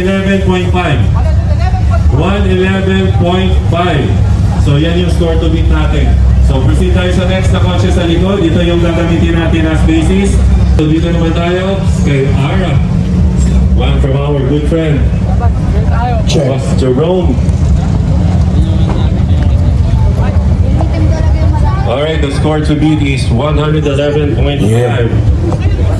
111.5. 111.5. So yan yung score to beat natin. So proceed tayo sa next na kotse sa likod. Ito yung gagamitin natin as basis. So dito naman tayo kay Ara. One from our good friend. Boss Jerome. Alright, the score to beat is 111.5.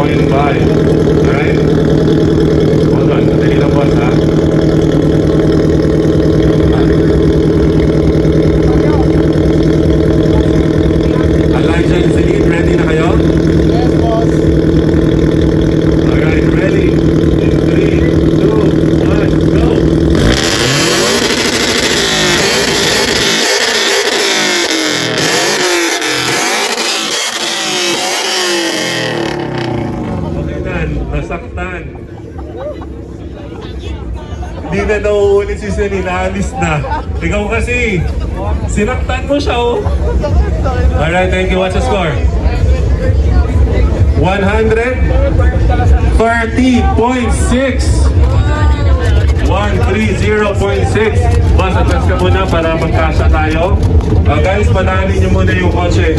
na nauulit si Celine, alis na. Ikaw kasi, sinaktan mo siya oh. Alright, thank you. What's the score? 130.6 130.6 Boss, atras ka muna para magkasya tayo. Uh, guys, panalin niyo muna yung kotse.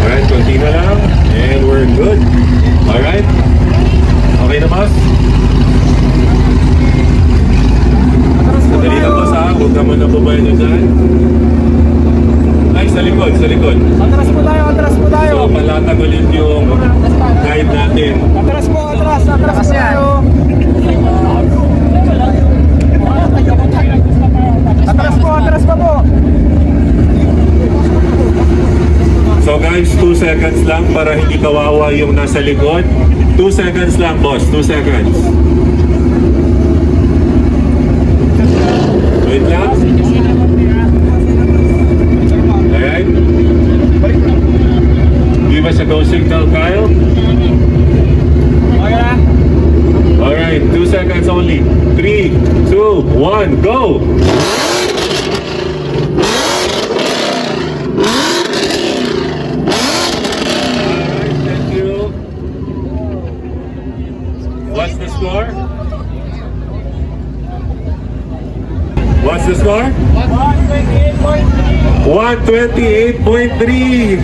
Alright, konti na lang. And we're good. Alright. Okay na, boss? Madali lang boss ha, huwag ka muna bumayan na dyan. Ay, sa likod, sa likod. Atras po tayo, atras po tayo. So, palatag ulit yung guide natin. Atras po, atras, atras po tayo. Atras po, atras pa po. So guys, 2 seconds lang para hindi kawawa yung nasa likod. 2 seconds lang boss, 2 seconds. Wait lang. Alright. Give us a go signal, Kyle. Alright, 2 seconds only. 3, 2, 1, go! Alright, thank you. What's the score? What's the score? 128.3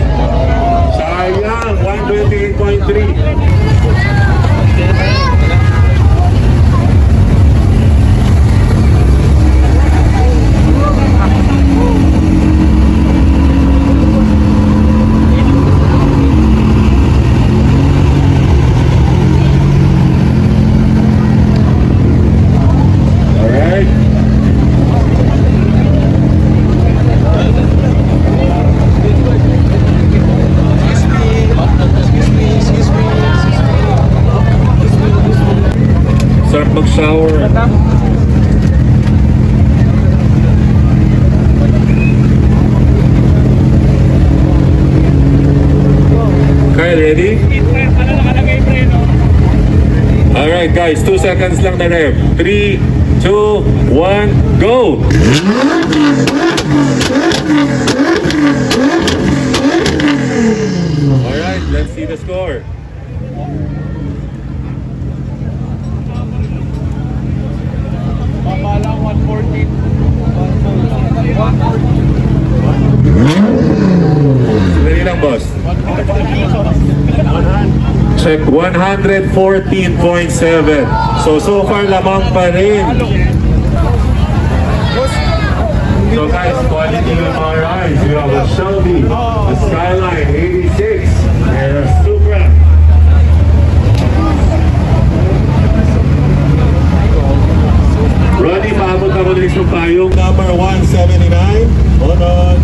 Sayang, 128.3 Alright. Sarap mag-shower. Kyle, ready? Alright guys, 2 seconds lang na rev. 3, 2, 1, go! Alright, let's see the score. Baba lang, 140. Dali lang, boss. Check 114.7. So, so far lamang pa rin. So guys, quality MRIs. We have a Shelby, a Skyline 86, and a Supra. Ronnie, paabot ako din sa payong number 179. Hold on.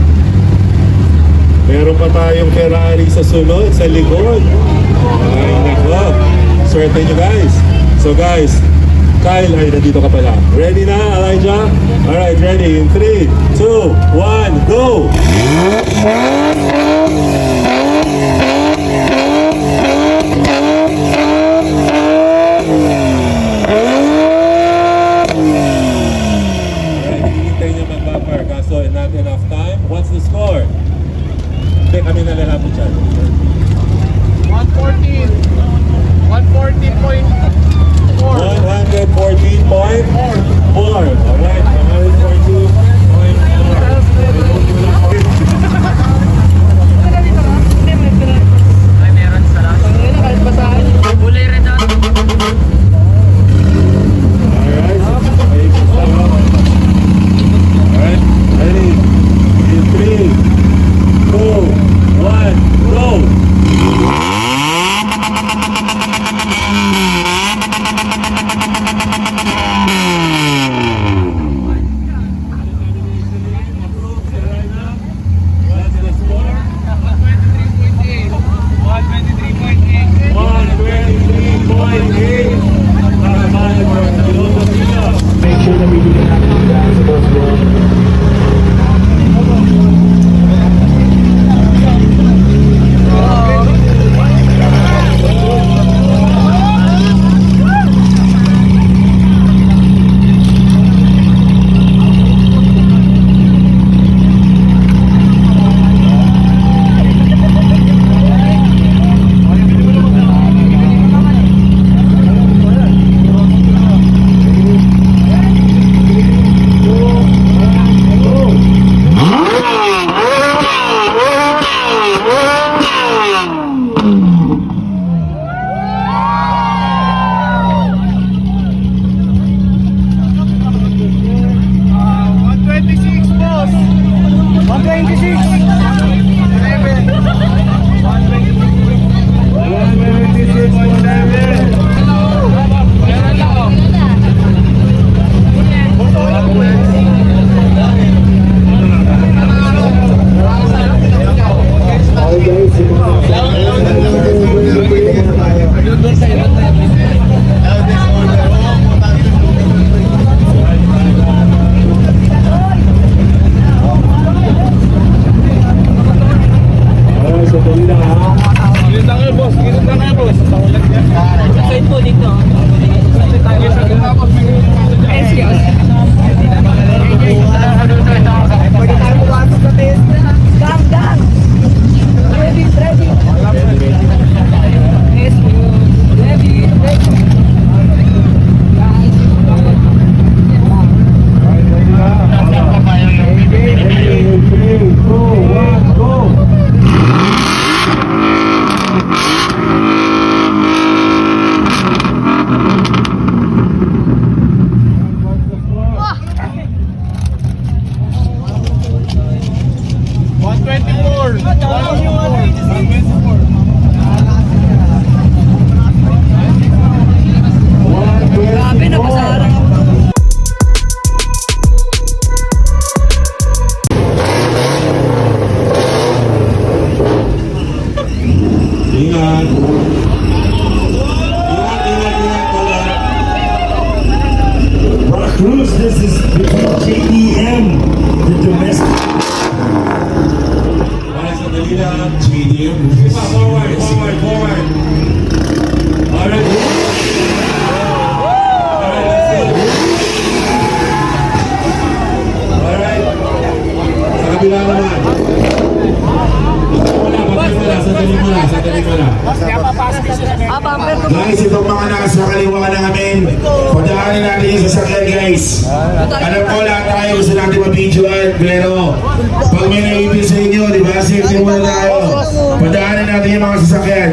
Meron pa tayong Ferrari sa sunod, sa likod. Swerte nyo guys. So guys, Kyle, ay, nandito ka pala. Ready na, Elijah? Alright, ready. In 3, 2, 1, go! Kaso, not enough time. What's the score? Hindi, kami na lahat dyan. 114. 140.4. 114.4. Alright, 114.4. Thank you. Ingat. Ingat, ingat, ingat pala. Rock Cruz, this is JDM, the domestic. Alright, so dali lang. JDM, Pa, forward, forward, forward. Alright. Alright, let's go. Alright. Sa kabila naman. Wala, bakit wala? Sandali mo na, sandali mo na. Ah, bumper ko. Guys, itong mga nasa kaliwa namin, padaanin natin yung sasakyan guys. Alam ko lahat tayo gusto mabidyoan, pero pag may naibig sa inyo, di ba, safety muna tayo. Padaanin natin yung mga sasakyan.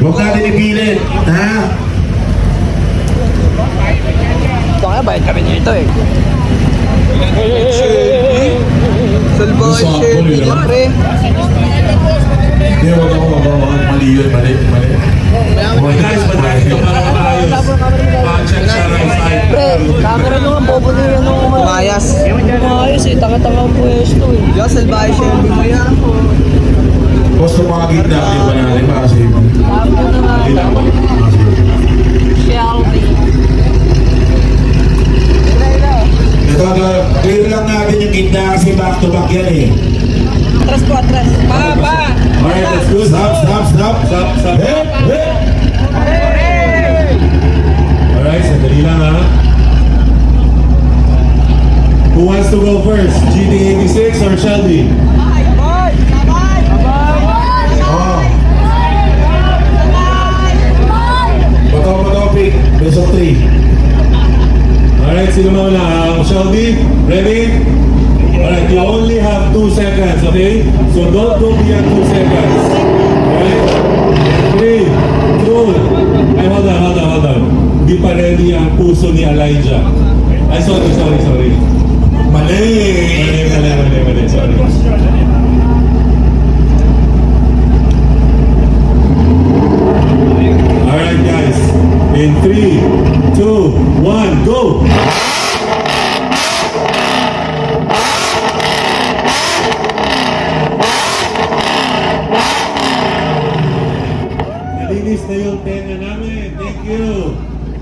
Huwag natin ipilit, ha? Ito nga, bayad kami nito eh. Salbahe Chevy, pre. Hindi, huwag ako magawa. Mali yun, mali, mali. Guys, madali ka para maayos. Pa-check sa side. Pre, camera nyo ang bobo nyo yan. Umayas. Umayas eh, tanga-tanga ang pwesto eh. Diyos, albayas yan. Bumayaran po. Gusto mga gitna, di ba natin para sa ibang? Tama na natin. Shall we? Ito, clear lang natin yung gitna kasi back to back yan eh. Atras po, atras. Pa, pa! Alright, let's go. Stop, stop, stop. Stop, stop. Hey, hey! Sandali lang ha. Who wants to go first? GT86 or Shelby? Oh. Best of three. Alright, sino mauna? Um, Shelby, ready? Alright, you only have two seconds, okay? So don't go beyond two seconds. Alright? Three, two, ay hold on, hold on, hold on. Di pa ready ang puso ni Elijah. Ay, sorry, sorry, sorry. Mali. Mali, mali, mali, mali, sorry. Alright guys, in three, two, one, go! Nalinis na yung tenga namin. Thank you.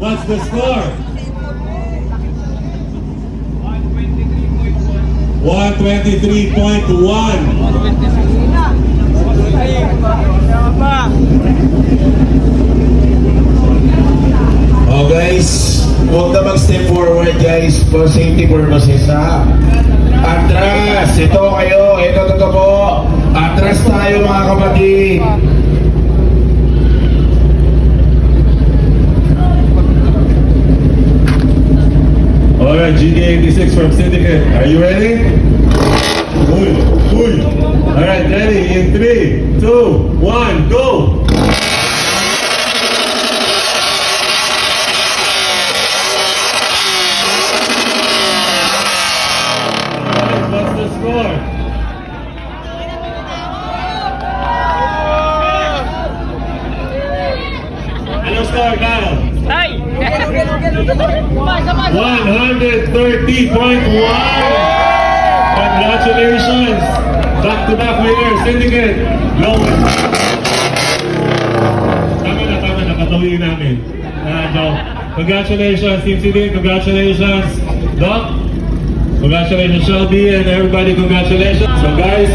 What's the score? 123.1. Oh guys, huwag na mag-step forward guys for safety purposes ha. Atras, ito kayo, ito totoo po. Atras tayo mga kapatid. Alright, GD86 from Syndicate. Are you ready? Uy. Alright, ready? In three, two, one, go! Syndicate, Logan. Tama na, tama na. Patawiin namin. Ah, Doc. Congratulations, Team CD. Congratulations, Doc. Congratulations, Shelby, and everybody, congratulations. So guys,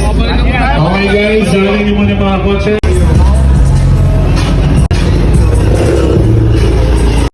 okay guys, sarili niyo muna yung mga kotse.